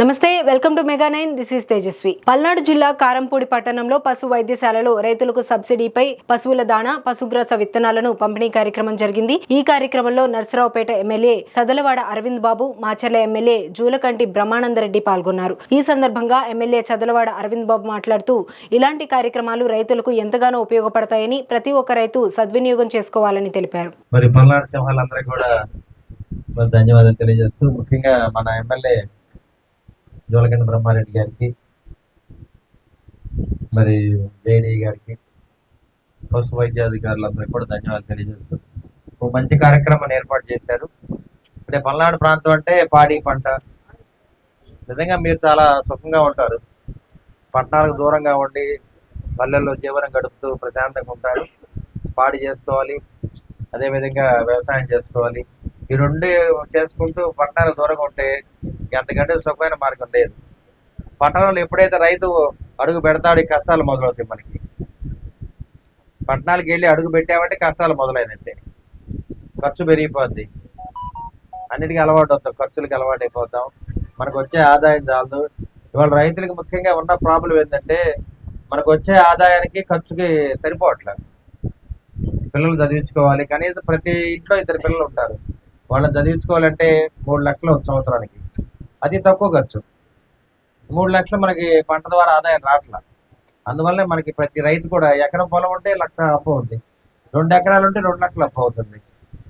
నమస్తే welcome to Mega Nine. This is Tejaswi. Palnadu జిల్లా కారంపూడి పట్టణంలో పశు వైద్యశాలలో రైతులకు సబ్సిడీపై పశువుల దాణా పశుగ్రాస విత్తనాలను పంపిణీ కార్యక్రమం జరిగింది. ఈ కార్యక్రమంలో నర్సరావుపేట ఎమ్మెల్యే చదలవాడ అరవింద్ బాబు మాచర్ల ఎమ్మెల్యే జూలకంటి బ్రహ్మానందరెడ్డి పాల్గొన్నారు. ఈ సందర్భంగా ఎమ్మెల్యే చదలవాడ అరవింద్ బాబు మాట్లాడుతూ ఇలాంటి కార్యక్రమాలు రైతులకు ఎంతగానో ఉపయోగపడతాయని ప్రతి ఒక్క రైతు సద్వినియోగం చేసుకోవాలని తెలిపారు. మరి పల్నాడు కూడా ధన్యవాదాలు తెలియజేస్తూ ముఖ్యంగా మన ఎమ్మెల్యే జోలకండ బ్రహ్మారెడ్డి గారికి మరి వేణి గారికి పశు వైద్యాధికారులందరికీ కూడా ధన్యవాదాలు తెలియజేస్తూ ఒక మంచి కార్యక్రమాన్ని ఏర్పాటు చేశారు. అంటే పల్నాడు ప్రాంతం అంటే పాడి పంట. నిజంగా మీరు చాలా సుఖంగా ఉంటారు. పట్టణాలకు దూరంగా ఉండి పల్లెల్లో జీవనం గడుపుతూ ప్రశాంతంగా ఉంటారు. పాడి చేసుకోవాలి. అదేవిధంగా వ్యవసాయం చేసుకోవాలి. ఈ రెండు చేసుకుంటూ పట్టణాలకు దూరంగా ఉంటే ఎంతకంటే సుఖమైన మార్గం లేదు. పట్టణంలో ఎప్పుడైతే రైతు అడుగు పెడతాడు ఈ కష్టాలు మొదలవుతాయి మనకి. పట్టణాలకు వెళ్ళి అడుగు పెట్టామంటే కష్టాలు మొదలైనట్టే. ఖర్చు పెరిగిపోద్ది. అన్నిటికీ అలవాటు అవుతాం ఖర్చులకి అలవాటు అయిపోతాం. మనకు వచ్చే ఆదాయం చాలదు. ఇవాళ రైతులకు ముఖ్యంగా ఉన్న ప్రాబ్లం ఏంటంటే మనకు వచ్చే ఆదాయానికి ఖర్చుకి సరిపోవట్లేదు పిల్లలు చదివించుకోవాలి. కనీసం ప్రతి ఇంట్లో ఇద్దరు పిల్లలు ఉంటారు. వాళ్ళని చదివించుకోవాలంటే మూడు లక్షలు సంవత్సరానికి. అది తక్కువ ఖర్చు. మూడు లక్షలు మనకి పంట ద్వారా ఆదాయం రావట్లా. అందువల్ల మనకి ప్రతి రైతు కూడా ఎకరం పొలం ఉంటే లక్ష అప్పు ఉంది రెండు ఎకరాలు ఉంటే రెండు లక్షలు అప్పు అవుతుంది.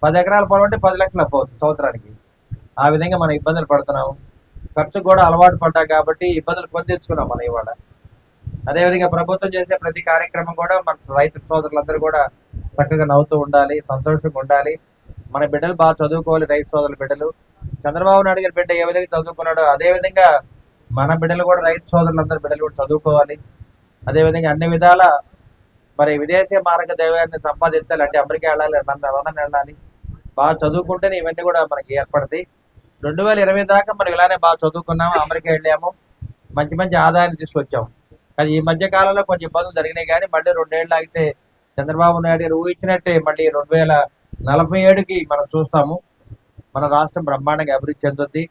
పది ఎకరాల పొలం ఉంటే పది లక్షలు అప్పు అవుతుంది సంవత్సరానికి. ఆ విధంగా మనం ఇబ్బందులు పడుతున్నాము. ఖర్చు కూడా అలవాటు పడ్డా కాబట్టి ఇబ్బందులు పొందించుకున్నాం మనం ఇవాళ. అదేవిధంగా ప్రభుత్వం చేసే ప్రతి కార్యక్రమం కూడా మన రైతు సోదరులందరూ కూడా చక్కగా నవ్వుతూ ఉండాలి సంతోషంగా ఉండాలి. మన బిడ్డలు బాగా చదువుకోవాలి రైతు సోదరుల బిడ్డలు. చంద్రబాబు నాయుడు గారి బిడ్డ ఏ విధంగా చదువుకున్నాడో అదే విధంగా మన బిడ్డలు కూడా రైతు సోదరులందరి బిడ్డలు కూడా చదువుకోవాలి. అదేవిధంగా అన్ని విధాల మరి విదేశీ మార్గ దైవాన్ని సంపాదించాలి అంటే అమెరికా వెళ్ళాలి లండన్ లండన్ వెళ్ళాలి. బాగా చదువుకుంటేనే ఇవన్నీ కూడా మనకి ఏర్పడతాయి. రెండు వేల ఇరవై దాకా మనం ఇలానే బాగా చదువుకున్నాము అమెరికా వెళ్ళాము మంచి మంచి ఆదాయాన్ని తీసుకొచ్చాము. కానీ ఈ మధ్య కాలంలో కొంచెం ఇబ్బందులు జరిగినాయి కానీ మళ్ళీ రెండేళ్ళు ఆగితే చంద్రబాబు నాయుడు గారు ఊహించినట్టే మళ్ళీ రెండు వేల నలభై ఏడుకి మనం చూస్తాము. మన రాష్ట్రం బ్రహ్మాండంగా అభివృద్ధి చెందుతుంది